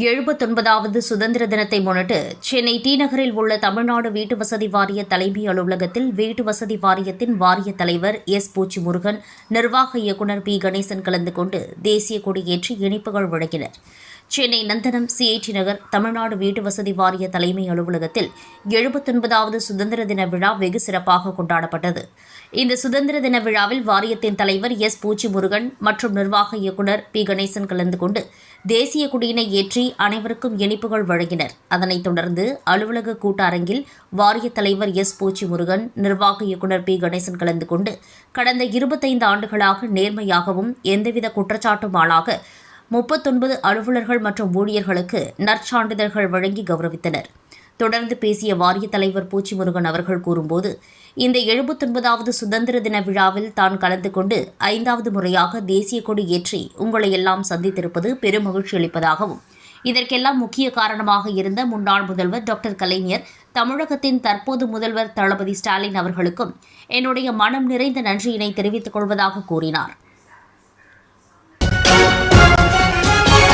எழுபத்தொன்பதாவது சுதந்திர தினத்தை முன்னிட்டு சென்னை டி நகரில் உள்ள தமிழ்நாடு வீட்டு வசதி வாரிய தலைமை அலுவலகத்தில் வீட்டு வசதி வாரியத்தின் வாரிய தலைவர் எஸ் பூச்சி முருகன் நிர்வாக இயக்குநர் பி கணேசன் கலந்து கொண்டு தேசிய கொடியேற்றி இனிப்புகள் வழங்கினர். சென்னை நந்தனம் சிஐடி நகர் தமிழ்நாடு வீட்டு வசதி வாரிய தலைமை அலுவலகத்தில் எழுபத்தொன்பதாவது சுதந்திர தின விழா வெகு சிறப்பாக கொண்டாடப்பட்டது. இந்த சுதந்திர தின விழாவில் வாரியத்தின் தலைவர் எஸ் பூச்சி முருகன் மற்றும் நிர்வாக இயக்குநர் பி கணேசன் கலந்து கொண்டு தேசிய கொடியினை ஏற்றி அனைவருக்கும் இனிப்புகள் வழங்கினர். அதனைத் தொடர்ந்து அலுவலக கூட்டரங்கில் வாரிய தலைவர் எஸ். போச்சி முருகன் நிர்வாக இயக்குநர் பி. கணேசன் கலந்து கொண்டு கடந்த இருபத்தைந்து ஆண்டுகளாக நேர்மையாகவும் எந்தவித குற்றச்சாட்டும் ஆளாக முப்பத்தொன்பது அலுவலர்கள் மற்றும் ஊழியர்களுக்கு நற்சான்றிதழ்கள் வழங்கி கௌரவித்தனர். தொடர்ந்து பேசிய வாரிய தலைவர் பூச்சிமுருகன் அவர்கள் கூறும்போது இந்த எழுபத்தொன்பதாவது சுதந்திர தின விழாவில் தான் கலந்து கொண்டு ஐந்தாவது முறையாக தேசிய கொடி ஏற்றி உங்களை எல்லாம் சந்தித்திருப்பது பெருமகிழ்ச்சி அளிப்பதாகவும் இதற்கெல்லாம் முக்கிய காரணமாக இருந்த முன்னாள் முதல்வர் டாக்டர் கலைஞர் தமிழகத்தின் தற்போது முதல்வர் தளபதி ஸ்டாலின் அவர்களுக்கும் என்னுடைய மனம் நிறைந்த நன்றியினை தெரிவித்துக் கொள்வதாக கூறினார்.